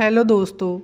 Hello ਦੋਸਤੋ,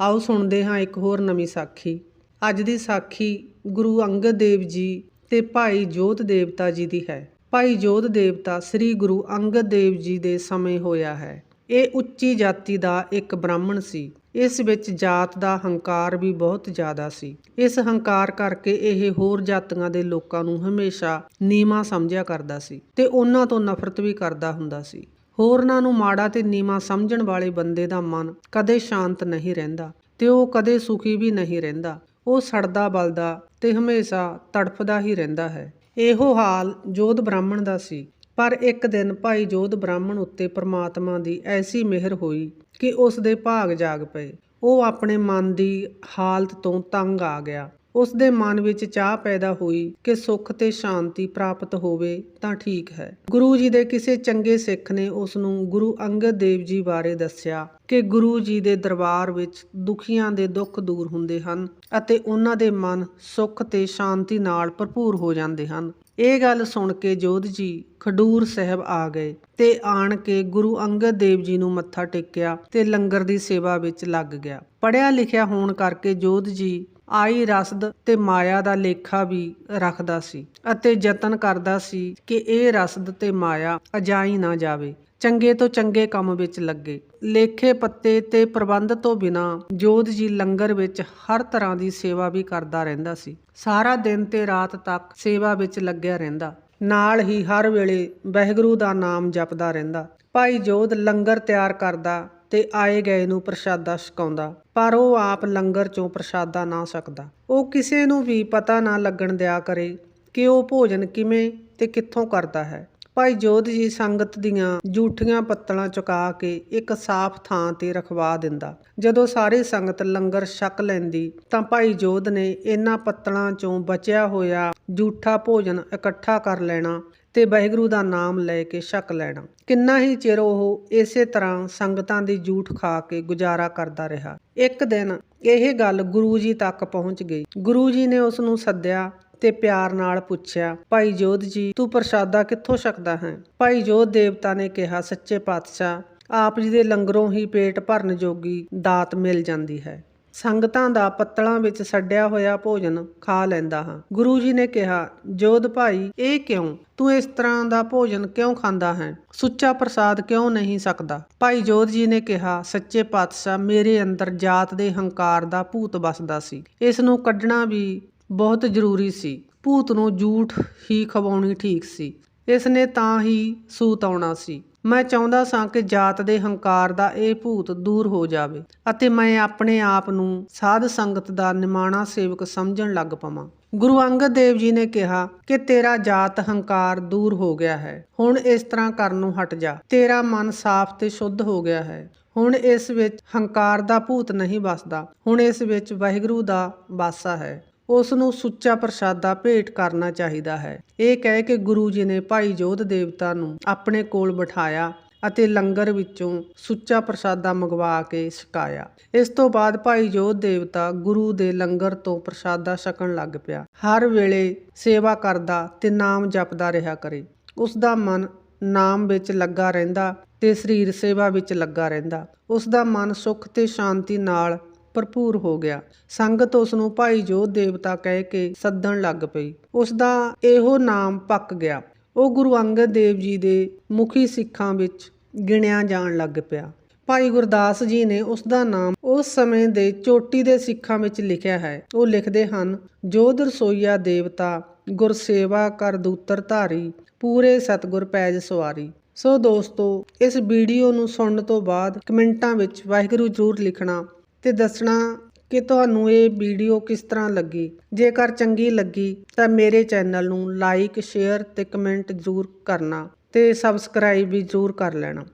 ਆਓ ਸੁਣਦੇ ਹਾਂ ਇੱਕ ਹੋਰ ਨਵੀਂ ਸਾਖੀ। ਅੱਜ ਦੀ ਸਾਖੀ ਗੁਰੂ ਅੰਗਦ ਦੇਵ ਜੀ ਤੇ ਭਾਈ ਜੋਤ ਦੇਵਤਾ ਜੀ ਦੀ ਹੈ। ਭਾਈ ਜੋਤ ਦੇਵਤਾ ਸ੍ਰੀ ਗੁਰੂ ਅੰਗਦ ਦੇਵ ਜੀ ਦੇ ਸਮੇਂ ਹੋਇਆ ਹੈ। ਇਹ ਉੱਚੀ ਜਾਤੀ ਦਾ ਇੱਕ ਬ੍ਰਾਹਮਣ ਸੀ। ਇਸ ਵਿੱਚ ਜਾਤ ਦਾ ਹੰਕਾਰ ਵੀ ਬਹੁਤ ਜ਼ਿਆਦਾ ਸੀ। ਇਸ ਹੰਕਾਰ ਕਰਕੇ ਇਹ ਹੋਰ ਜਾਤੀਆਂ ਦੇ ਲੋਕਾਂ ਨੂੰ ਹਮੇਸ਼ਾ ਨੀਵਾਂ ਸਮਝਿਆ ਕਰਦਾ ਸੀ ਤੇ ਉਹਨਾਂ ਤੋਂ ਨਫ਼ਰਤ ਵੀ ਕਰਦਾ ਹੁੰਦਾ ਸੀ। ਹੋਰਨਾਂ ਨੂੰ ਮਾੜਾ ਤੇ ਨੀਵਾਂ ਸਮਝਣ ਵਾਲੇ ਬੰਦੇ ਦਾ ਮਨ ਕਦੇ ਸ਼ਾਂਤ ਨਹੀਂ ਰਹਿੰਦਾ ਤੇ ਉਹ ਕਦੇ ਸੁਖੀ ਵੀ ਨਹੀਂ ਰਹਿੰਦਾ। ਉਹ ਸੜਦਾ ਬਲਦਾ ਤੇ ਹਮੇਸ਼ਾ ਤੜਫਦਾ ਹੀ ਰਹਿੰਦਾ ਹੈ। ਇਹੋ ਹਾਲ ਜੋਧ ਬ੍ਰਾਹਮਣ ਦਾ ਸੀ। ਪਰ ਇੱਕ ਦਿਨ ਭਾਈ ਜੋਧ ਬ੍ਰਾਹਮਣ ਉੱਤੇ ਪ੍ਰਮਾਤਮਾ ਦੀ ਐਸੀ ਮਿਹਰ ਹੋਈ ਕਿ ਉਸ ਦੇ ਭਾਗ ਜਾਗ ਪਏ। ਉਹ ਆਪਣੇ ਮਨ ਦੀ ਹਾਲਤ ਤੋਂ ਤੰਗ ਆ ਗਿਆ। ਉਸ ਦੇ ਮਨ ਵਿੱਚ ਚਾਹ ਪੈਦਾ ਹੋਈ ਕਿ ਸੁੱਖ ਤੇ ਸ਼ਾਂਤੀ ਪ੍ਰਾਪਤ ਹੋਵੇ ਤਾਂ ਠੀਕ ਹੈ। ਗੁਰੂ ਜੀ ਦੇ ਕਿਸੇ ਚੰਗੇ ਸਿੱਖ ਨੇ ਉਸ ਨੂੰ ਗੁਰੂ ਅੰਗਦ ਦੇਵ ਜੀ ਬਾਰੇ ਦੱਸਿਆ ਕਿ ਗੁਰੂ ਜੀ ਦੇ ਦਰਬਾਰ ਵਿੱਚ ਦੁਖੀਆਂ ਦੇ ਦੁੱਖ ਦੂਰ ਹੁੰਦੇ ਹਨ ਅਤੇ ਉਹਨਾਂ ਦੇ ਮਨ ਸੁੱਖ ਤੇ ਸ਼ਾਂਤੀ ਨਾਲ ਭਰਪੂਰ ਹੋ ਜਾਂਦੇ ਹਨ। ਇਹ ਗੱਲ ਸੁਣ ਕੇ ਜੋਧ ਜੀ ਖਡੂਰ ਸਾਹਿਬ ਆ ਗਏ ਤੇ ਆਣ ਕੇ ਗੁਰੂ ਅੰਗਦ ਦੇਵ ਜੀ ਨੂੰ ਮੱਥਾ ਟੇਕਿਆ ਤੇ ਲੰਗਰ ਦੀ ਸੇਵਾ ਵਿੱਚ ਲੱਗ ਗਿਆ। ਪੜਿਆ ਲਿਖਿਆ ਹੋਣ ਕਰਕੇ ਜੋਧ ਜੀ ਆਈ ਰਸਦ ਤੇ ਮਾਇਆ ਦਾ ਲੇਖਾ ਵੀ ਰੱਖਦਾ ਸੀ ਅਤੇ ਯਤਨ ਕਰਦਾ ਸੀ ਕਿ ਇਹ ਰਸਦ ਤੇ ਮਾਇਆ ਅਜਾਈ ਨਾ ਜਾਵੇ। ਚੰਗੇ ਤੋਂ ਚੰਗੇ ਕੰਮ ਵਿੱਚ ਲੱਗੇ। ਲੇਖੇ ਪੱਤੇ ਤੇ ਪ੍ਰਬੰਧ ਤੋਂ ਬਿਨਾ ਜੋਧ ਜੀ ਲੰਗਰ ਵਿੱਚ ਹਰ ਤਰ੍ਹਾਂ ਦੀ ਸੇਵਾ ਵੀ ਕਰਦਾ ਰਹਿੰਦਾ ਸੀ। ਸਾਰਾ ਦਿਨ ਤੇ ਰਾਤ ਤੱਕ ਸੇਵਾ ਵਿੱਚ ਲੱਗਿਆ ਰਹਿੰਦਾ। ਨਾਲ ਹੀ ਹਰ ਵੇਲੇ ਵਾਹਿਗੁਰੂ ਦਾ ਨਾਮ ਜਪਦਾ ਰਹਿੰਦਾ। ਭਾਈ ਜੋਧ ਲੰਗਰ ਤਿਆਰ ਕਰਦਾ ਤੇ ਆਏ ਗਏ ਨੂੰ ਪ੍ਰਸ਼ਾਦਾ ਛਕਾਉਂਦਾ, ਪਰ ਉਹ ਆਪ ਲੰਗਰ ਚੋਂ ਪ੍ਰਸ਼ਾਦਾ ਨਾ ਸਕਦਾ। ਉਹ ਕਿਸੇ ਨੂੰ ਵੀ ਪਤਾ ਨਾ ਲੱਗਣ ਦਿਆ ਕਰੇ ਕਿ ਉਹ ਭੋਜਨ ਕਿਵੇਂ ਤੇ ਕਿੱਥੋਂ ਕਰਦਾ ਹੈ। ਭਾਈ ਜੋਧ ਜੀ ਸੰਗਤ ਦੀਆਂ ਜੂਠੀਆਂ ਪੱਤਲਾਂ ਚੁਕਾ ਕੇ ਇੱਕ ਸਾਫ਼ ਥਾਂ ਤੇ ਰਖਵਾ ਦਿੰਦਾ। ਜਦੋਂ ਸਾਰੀ ਸੰਗਤ ਲੰਗਰ ਛਕ ਲੈਂਦੀ, ਤਾਂ ਭਾਈ ਜੋਧ ਨੇ ਇਹਨਾਂ ਪੱਤਲਾਂ ਚੋਂ ਬਚਿਆ ਹੋਇਆ ਜੂਠਾ ਭੋਜਨ ਇਕੱਠਾ ਕਰ ਲੈਣਾ ਤੇ ਵਾਹਿਗੁਰੂ ਦਾ ਨਾਮ ਲੈ ਕੇ ਛਕ ਲੈਣਾ। ਕਿੰਨਾ ਹੀ ਚਿਰ ਉਹ ਇਸੇ ਤਰ੍ਹਾਂ ਸੰਗਤਾਂ ਦੀ ਜੂਠ ਖਾ ਕੇ ਗੁਜ਼ਾਰਾ ਕਰਦਾ ਰਿਹਾ। ਇੱਕ ਦਿਨ ਇਹ ਗੱਲ ਗੁਰੂ ਜੀ ਤੱਕ ਪਹੁੰਚ ਗਈ। ਗੁਰੂ ਜੀ ਨੇ ਉਸ ਨੂੰ ਸੱਦਿਆ ਤੇ ਪਿਆਰ ਨਾਲ ਪੁੱਛਿਆ, ਭਾਈ ਜੋਧ ਜੀ, ਤੂੰ ਪ੍ਰਸ਼ਾਦਾ ਕਿੱਥੋਂ ਛਕਦਾ ਹੈ? ਭਾਈ ਜੋਧ ਦੇਵਤਾ ਨੇ ਕਿਹਾ, ਸੱਚੇ ਪਾਤਸ਼ਾਹ, ਆਪ ਜੀ ਦੇ ਲੰਗਰੋਂ ਹੀ ਪੇਟ ਭਰਨ ਜੋਗੀ ਦਾਤ ਮਿਲ ਜਾਂਦੀ ਹੈ। ਸੰਗਤਾਂ ਦਾ ਪੱਤਲਾਂ ਵਿੱਚ ਛੱਡਿਆ ਹੋਇਆ ਭੋਜਨ ਖਾ ਲੈਂਦਾ ਹਾਂ। ਗੁਰੂ ਜੀ ਨੇ ਕਿਹਾ, ਜੋਧ ਭਾਈ, ਇਹ ਕਿਉਂ? ਤੂੰ ਇਸ ਤਰ੍ਹਾਂ ਦਾ ਭੋਜਨ ਕਿਉਂ ਖਾਂਦਾ ਹੈ? ਸੁੱਚਾ ਪ੍ਰਸਾਦ ਕਿਉਂ ਨਹੀਂ ਸਕਦਾ? ਭਾਈ ਜੋਧ ਜੀ ਨੇ ਕਿਹਾ, ਸੱਚੇ ਪਾਤਸ਼ਾਹ, ਮੇਰੇ ਅੰਦਰ ਜਾਤ ਦੇ ਹੰਕਾਰ ਦਾ ਭੂਤ ਵੱਸਦਾ ਸੀ। ਇਸ ਨੂੰ ਕੱਢਣਾ ਵੀ ਬਹੁਤ ਜ਼ਰੂਰੀ ਸੀ। ਭੂਤ ਨੂੰ ਝੂਠ ਹੀ ਖਵਾਉਣੀ ਠੀਕ ਸੀ। ਇਸ ਨੇ ਤਾਂ ਹੀ ਸੂਤ ਆਉਣਾ ਸੀ। ਮੈਂ ਚਾਹੁੰਦਾ ਸਾਂ ਕਿ ਜਾਤ ਦੇ ਹੰਕਾਰ ਦਾ ਇਹ ਭੂਤ ਦੂਰ ਹੋ ਜਾਵੇ ਅਤੇ ਮੈਂ ਆਪਣੇ ਆਪ ਨੂੰ ਸਾਧ ਸੰਗਤ ਦਾ ਨਿਮਾਣਾ ਸੇਵਕ ਸਮਝਣ ਲੱਗ ਪਵਾਂ। ਗੁਰੂ ਅੰਗਦ ਦੇਵ ਜੀ ਨੇ ਕਿਹਾ ਕਿ ਤੇਰਾ ਜਾਤ ਹੰਕਾਰ ਦੂਰ ਹੋ ਗਿਆ ਹੈ। ਹੁਣ ਇਸ ਤਰ੍ਹਾਂ ਕਰਨ ਨੂੰ ਹਟ ਜਾ। ਤੇਰਾ ਮਨ ਸਾਫ਼ ਤੇ ਸ਼ੁੱਧ ਹੋ ਗਿਆ ਹੈ। ਹੁਣ ਇਸ ਵਿੱਚ ਹੰਕਾਰ ਦਾ ਭੂਤ ਨਹੀਂ ਵੱਸਦਾ। ਹੁਣ ਇਸ ਵਿੱਚ ਵਾਹਿਗੁਰੂ ਦਾ ਵਾਸਾ ਹੈ। ਉਸ ਨੂੰ ਸੁੱਚਾ ਪ੍ਰਸ਼ਾਦਾ ਭੇਟ ਕਰਨਾ ਚਾਹੀਦਾ ਹੈ। ਇਹ ਕਹਿ ਕੇ ਗੁਰੂ ਜੀ ਨੇ ਭਾਈ ਜੋਧ ਦੇਵਤਾ ਨੂੰ ਆਪਣੇ ਕੋਲ ਬਿਠਾਇਆ ਅਤੇ ਲੰਗਰ ਵਿੱਚੋਂ ਸੁੱਚਾ ਪ੍ਰਸ਼ਾਦਾ ਮੰਗਵਾ ਕੇ ਛਕਾਇਆ। ਇਸ ਤੋਂ ਬਾਅਦ ਭਾਈ ਜੋਧ ਦੇਵਤਾ ਗੁਰੂ ਦੇ ਲੰਗਰ ਤੋਂ ਪ੍ਰਸ਼ਾਦਾ ਛਕਣ ਲੱਗ ਪਿਆ। ਹਰ ਵੇਲੇ ਸੇਵਾ ਕਰਦਾ ਤੇ ਨਾਮ ਜਪਦਾ ਰਿਹਾ ਕਰੇ। ਉਸ ਦਾ ਮਨ ਨਾਮ ਵਿੱਚ ਲੱਗਾ ਰਹਿੰਦਾ ਤੇ ਸਰੀਰ ਸੇਵਾ ਵਿੱਚ ਲੱਗਾ ਰਹਿੰਦਾ। ਉਸ ਦਾ ਮਨ ਸੁੱਖ ਤੇ ਸ਼ਾਂਤੀ ਨਾਲ ਭਰਪੂਰ ਹੋ ਗਿਆ। ਸੰਗਤ ਉਸ ਨੂੰ ਭਾਈ ਜੋਧ ਦੇਵਤਾ ਕਹਿ ਕੇ ਸੱਦਣ ਲੱਗ ਪਈ। ਉਸ ਦਾ ਇਹੋ ਨਾਮ ਪੱਕ ਗਿਆ। ਉਹ ਗੁਰੂ ਅੰਗਦ ਦੇਵ ਜੀ ਦੇ ਮੁਖੀ ਸਿੱਖਾਂ ਵਿੱਚ ਗਿਣਿਆ ਜਾਣ ਲੱਗ ਪਿਆ। ਭਾਈ ਗੁਰਦਾਸ ਜੀ ਨੇ ਉਸ ਦਾ ਨਾਮ ਉਸ ਸਮੇਂ ਦੇ ਚੋਟੀ ਦੇ ਸਿੱਖਾਂ ਵਿੱਚ ਲਿਖਿਆ ਹੈ। ਉਹ ਲਿਖਦੇ ਹਨ, ਜੋਧ ਰਸੋਈਆ ਦੇਵਤਾ ਗੁਰਸੇਵਾ ਕਰ ਦੂਤਰ ਧਾਰੀ, ਪੂਰੇ ਸਤਗੁਰ ਪੈਜ ਸਵਾਰੀ। ਸੋ ਦੋਸਤੋ, ਇਸ ਵੀਡੀਓ ਨੂੰ ਸੁਣਨ ਤੋਂ ਬਾਅਦ ਕਮੈਂਟਾਂ ਵਿੱਚ ਵਾਹਿਗੁਰੂ ਜ਼ਰੂਰ ਲਿਖਣਾ। ਤੇ ਦੱਸਣਾ ਕਿ ਤੁਹਾਨੂੰ ਇਹ ਵੀਡੀਓ ਕਿਸ ਤਰ੍ਹਾਂ ਲੱਗੀ? ਜੇਕਰ ਚੰਗੀ ਲੱਗੀ, ਤਾਂ ਮੇਰੇ ਚੈਨਲ ਨੂੰ ਲਾਈਕ ਸ਼ੇਅਰ ਤੇ ਕਮੈਂਟ ਜ਼ਰੂਰ ਕਰਨਾ ਤੇ ਸਬਸਕ੍ਰਾਈਬ ਵੀ ਜ਼ਰੂਰ ਕਰ ਲੈਣਾ।